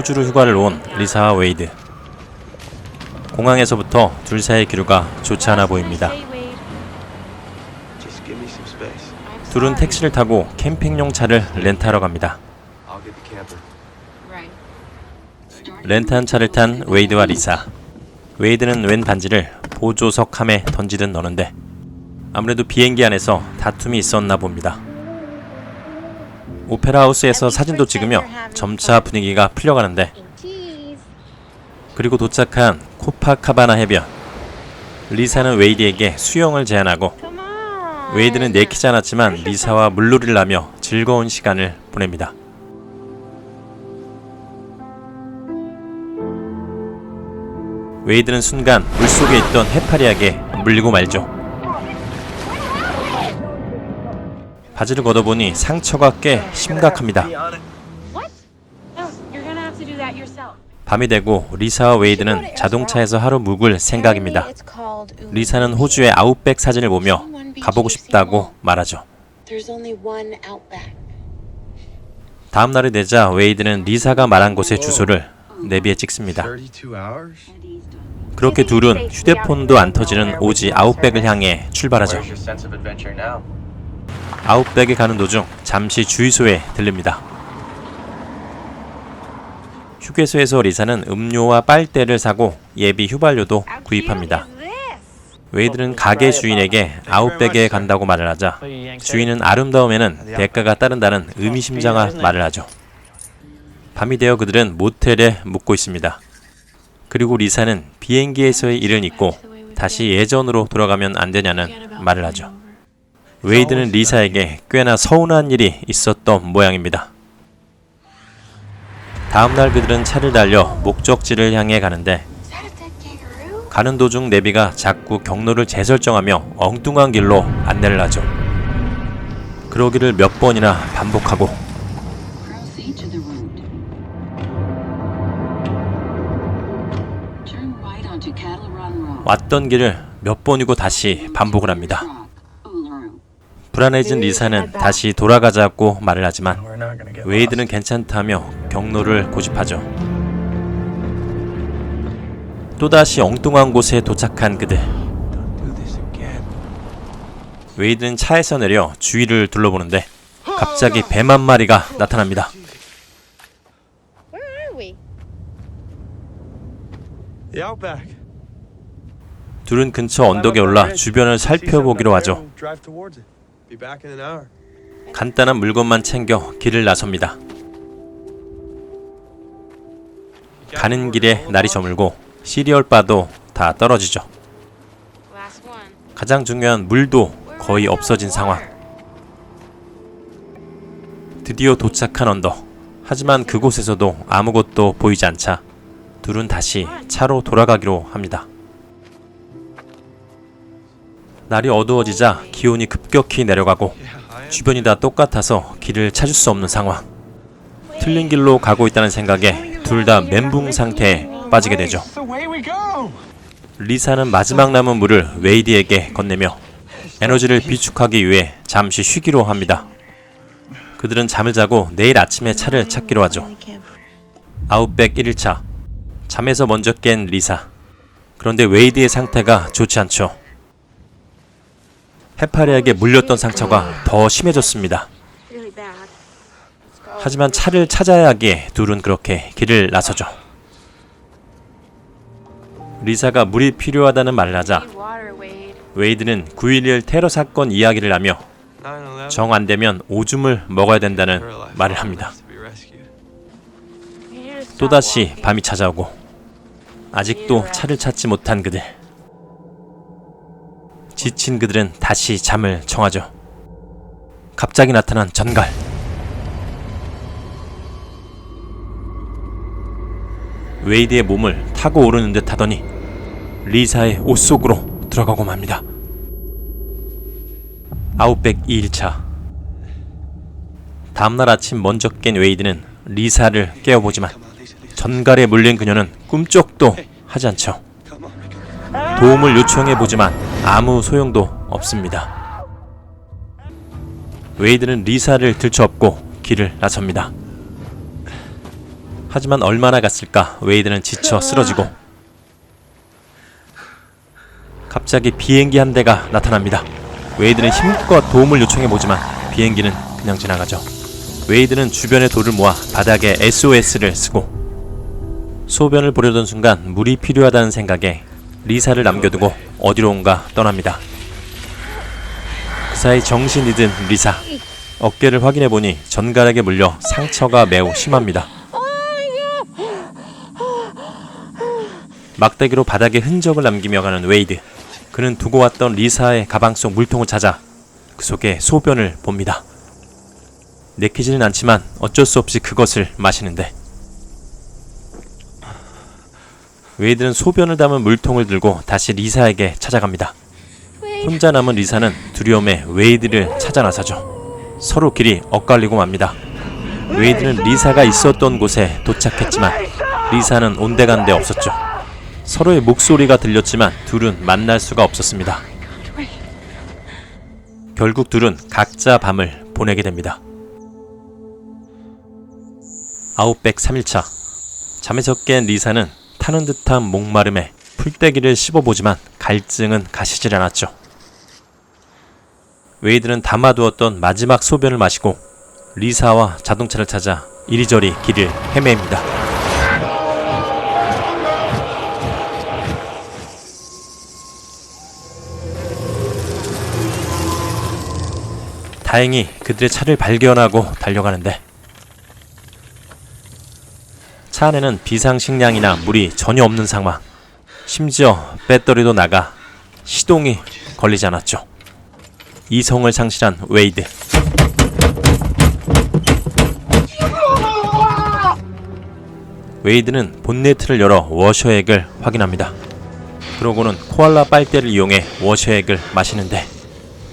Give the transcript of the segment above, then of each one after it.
호주로 휴가를 온 리사와 웨이드. 공항에서부터 둘 사이의 기류가 좋지 않아 보입니다. Just give me some space. 둘은 택시를 타고 캠핑용 차를 렌트하러 갑니다. 렌트한 차를 탄 웨이드와 리사. 웨이드는 왼 반지를 보조석 함에 던지듯 넣는데 아무래도 비행기 안에서 다툼이 있었나 봅니다. 오페라 하우스에서 사진도 찍으며 점차 분위기가 풀려가는데 그리고 도착한 코파카바나 해변. 리사는 웨이드에게 수영을 제안하고 웨이드는 내키지 않았지만 리사와 물놀이를 하며 즐거운 시간을 보냅니다. 웨이드는 순간 물속에 있던 해파리에게 물리고 말죠. 바지를 걷어보니 상처가 꽤 심각합니다. What? No, you're gonna have to do that yourself. 밤이 되고 리사와 웨이드는 자동차에서 하루 묵을 생각입니다. 리사는 호주의 아웃백 사진을 보며 가보고 싶다고 말하죠. There's only one outback. 다음 날이 되자 웨이드는 리사가 말한 곳의 주소를 내비에 찍습니다. 32 hours? 그렇게 둘은 휴대폰도 안 터지는 오지 아웃백을 향해 출발하죠. 아웃백에 가는 도중 잠시 주유소에 들릅니다. 휴게소에서 리사는 음료와 빨대를 사고 예비 휘발유도 구입합니다. 웨이드는 가게 주인에게 아웃백에 간다고 말을 하자 주인은 아름다움에는 대가가 따른다는 의미심장한 말을 하죠. 밤이 되어 그들은 모텔에 묵고 있습니다. 그리고 리사는 비행기에서의 일을 잊고 다시 예전으로 돌아가면 안 되냐는 말을 하죠. 웨이드는 리사에게 꽤나 서운한 일이 있었던 모양입니다. 다음날 그들은 차를 달려 목적지를 향해 가는데? 가는 도중 내비가 자꾸 경로를 재설정하며 엉뚱한 길로 안내를 하죠. 그러기를 몇 번이나 반복하고. 왔던 길을 몇 번이고 다시 반복을 합니다. 불안해진 리사는 다시 돌아가자고 말을 하지만 웨이드는 괜찮다며 경로를 고집하죠. 또다시 엉뚱한 곳에 도착한 그들. 웨이드는 차에서 내려 주위를 둘러보는데 갑자기 뱀 한 마리가 나타납니다. 둘은 근처 언덕에 올라 주변을 살펴보기로 하죠. 간단한 물건만 챙겨 길을 나섭니다. 가는 길에 날이 저물고 시리얼 바도 다 떨어지죠. 가장 중요한 물도 거의 없어진 상황. 드디어 도착한 언덕. 하지만 그곳에서도 아무것도 보이지 않자 둘은 다시 차로 돌아가기로 합니다. 날이 어두워지자 기온이 급격히 내려가고 주변이 다 똑같아서 길을 찾을 수 없는 상황. 틀린 길로 가고 있다는 생각에 둘 다 멘붕 상태에 빠지게 되죠. 리사는 마지막 남은 물을 웨이드에게 건네며 에너지를 비축하기 위해 잠시 쉬기로 합니다. 그들은 잠을 자고 내일 아침에 차를 찾기로 하죠. 아웃백 1일차. 잠에서 먼저 깬 리사. 그런데 웨이드의 상태가 좋지 않죠. 해파리에게 물렸던 상처가 더 심해졌습니다. 하지만 차를 찾아야 하기에 둘은 그렇게 길을 나서죠. 리사가 물이 필요하다는 말을 하자. 웨이드는 9.11 테러 사건 이야기를 하며 9/11. 정안 되면 오줌을 먹어야 된다는 말을 합니다. 또다시. 밤이 찾아오고 아직도 차를 찾지 못한 그들. 지친 그들은 다시 잠을 청하죠. 갑자기 나타난 전갈. 웨이드의 몸을 타고 오르는 듯 하더니 리사의 옷 속으로 들어가고 맙니다. 아웃백 2일차. 다음날 아침 먼저 깬 웨이드는 리사를 깨워보지만 전갈에 물린 그녀는 꿈쩍도 하지 않죠. 도움을 요청해 보지만 아무 소용도 없습니다. 웨이드는 리사를 들쳐업고 길을 나섭니다. 하지만 얼마나 갔을까 웨이드는 지쳐 쓰러지고 갑자기 비행기 한 대가 나타납니다. 웨이드는 힘껏 도움을 요청해 보지만 비행기는 그냥 지나가죠. 웨이드는 주변의 돌을 모아 바닥에 SOS를 쓰고 소변을 보려던 순간 물이 필요하다는 생각에 리사를 남겨두고 어디론가 떠납니다. 그 사이 정신이 든 리사 어깨를 확인해 보니 전갈에게 물려 상처가 매우 심합니다. 막대기로 바닥에 흔적을 남기며 가는 웨이드. 그는 두고 왔던 리사의 가방 속 물통을 찾아 그 속에 소변을 봅니다. 내키지는 않지만 어쩔 수 없이 그것을 마시는데 웨이드는 소변을 담은 물통을 들고 다시 리사에게 찾아갑니다. 혼자 남은 리사는 두려움에 웨이드를 찾아 나서죠. 서로 길이 엇갈리고 맙니다. 웨이드는 리사가 있었던 곳에 도착했지만 리사는 온데간데 없었죠. 서로의 목소리가 들렸지만 둘은 만날 수가 없었습니다. 결국 둘은 각자 밤을 보내게 됩니다. 아웃백 3일차 잠에서 깬 리사는 타는 듯한 목마름에 풀떼기를 씹어보지만 갈증은 가시질 않았죠. 웨이드는 담아두었던 마지막 소변을 마시고 리사와 자동차를 찾아 이리저리 길을 헤매입니다. 다행히 그들의 차를 발견하고 달려가는데 차 안에는 비상식량이나 물이 전혀 없는 상황. 심지어 배터리도 나가 시동이 걸리지 않았죠. 이성을 상실한 웨이드. 웨이드는 본네트를 열어 워셔액을 확인합니다. 그러고는 코알라 빨대를 이용해 워셔액을 마시는데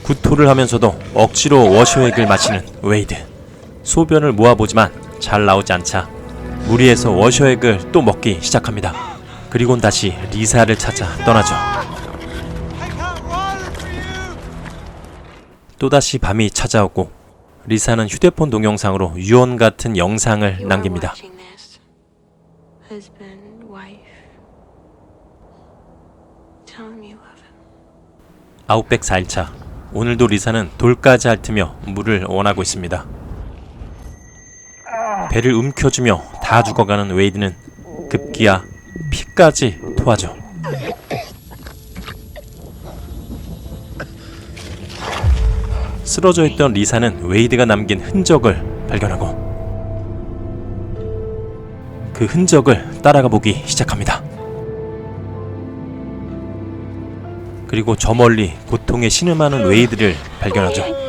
구토를 하면서도 억지로 워셔액을 마시는 웨이드. 소변을 모아보지만 잘 나오지 않자 무리해서 워셔액을 또 먹기 시작합니다. 그리곤 다시 리사를 찾아 떠나죠. 또다시 밤이 찾아오고 리사는 휴대폰 동영상으로 유언 같은 영상을 남깁니다. 아웃백 4일차 오늘도 리사는 돌까지 핥으며 물을 원하고 있습니다. 배를 움켜쥐며 다 죽어가는 웨이드는 급기야 피까지 토하죠. 쓰러져 있던 리사는 웨이드가 남긴 흔적을 발견하고 그 흔적을 따라가 보기 시작합니다. 그리고 저 멀리 고통에 신음하는 웨이드를 발견하죠.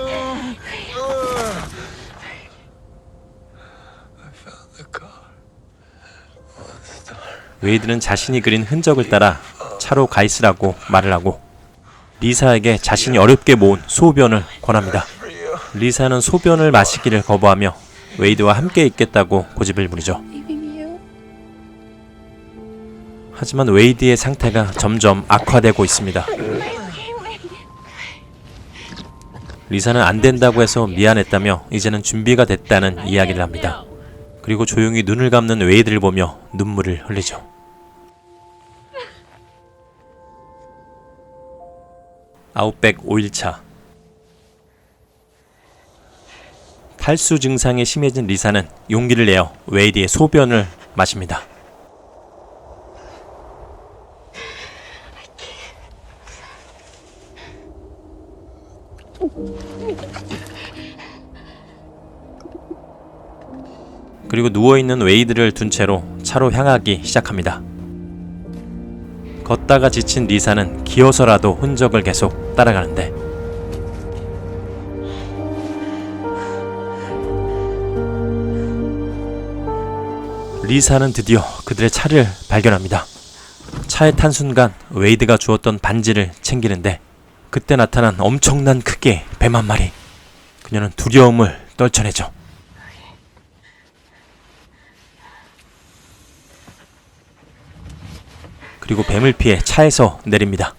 웨이드는 자신이 그린 흔적을 따라 차로 가 있으라고 말을 하고 리사에게 자신이 어렵게 모은 소변을 권합니다. 리사는 소변을 마시기를 거부하며 웨이드와 함께 있겠다고 고집을 부리죠. 하지만 웨이드의 상태가 점점 악화되고 있습니다. 리사는 안 된다고 해서 미안했다며 이제는 준비가 됐다는 이야기를 합니다. 그리고 조용히 눈을 감는 웨이드를 보며 눈물을 흘리죠. 아웃백 5일차 탈수 증상이 심해진 리사는 용기를 내어 웨이드의 소변을 마십니다. 그리고 누워있는 웨이드를 둔 채로 차로 향하기 시작합니다. 걷다가 지친 리사는 기어서라도 흔적을 계속 따라가는데 리사는 드디어 그들의 차를 발견합니다. 차에 탄 순간 웨이드가 주었던 반지를 챙기는데 그때 나타난 엄청난 크기의 뱀 한 마리. 그녀는 두려움을 떨쳐내죠. 그리고 뱀을 피해 차에서 내립니다.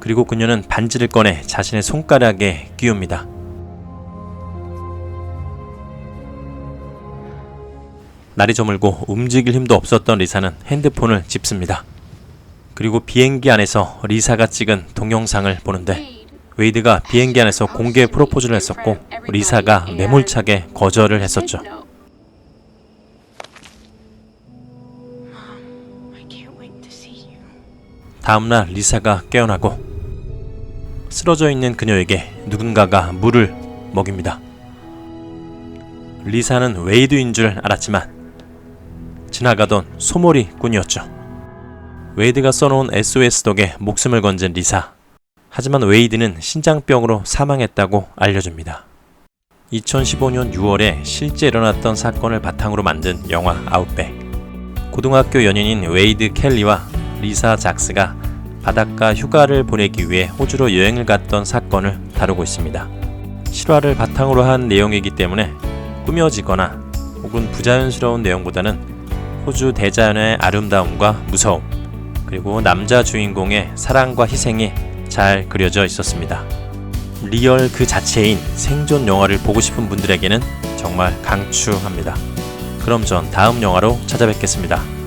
그리고 그녀는 반지를 꺼내 자신의 손가락에 끼웁니다. 날이 저물고 움직일 힘도 없었던 리사는 핸드폰을 집습니다. 그리고 비행기 안에서 리사가 찍은 동영상을 보는데 웨이드가 비행기 안에서 공개 프로포즈를 했었고 리사가 매몰차게 거절을 했었죠. 다음날 리사가 깨어나고 쓰러져 있는 그녀에게 누군가가 물을 먹입니다. 리사는 웨이드인 줄 알았지만 지나가던 소몰이꾼이었죠. 웨이드가 써놓은 SOS 덕에 목숨을 건진 리사. 하지만 웨이드는 신장병으로 사망했다고 알려줍니다. 2015년 6월에 실제 일어났던 사건을 바탕으로 만든 영화 아웃백. 고등학교 연인인 웨이드 켈리와 리사 작스가 바닷가 휴가를 보내기 위해 호주로 여행을 갔던 사건을 다루고 있습니다. 실화를 바탕으로 한 내용이기 때문에 꾸며지거나 혹은 부자연스러운 내용보다는 호주 대자연의 아름다움과 무서움, 그리고 남자 주인공의 사랑과 희생이 잘 그려져 있었습니다. 리얼 그 자체인 생존 영화를 보고 싶은 분들에게는 정말 강추합니다. 그럼 전 다음 영화로 찾아뵙겠습니다.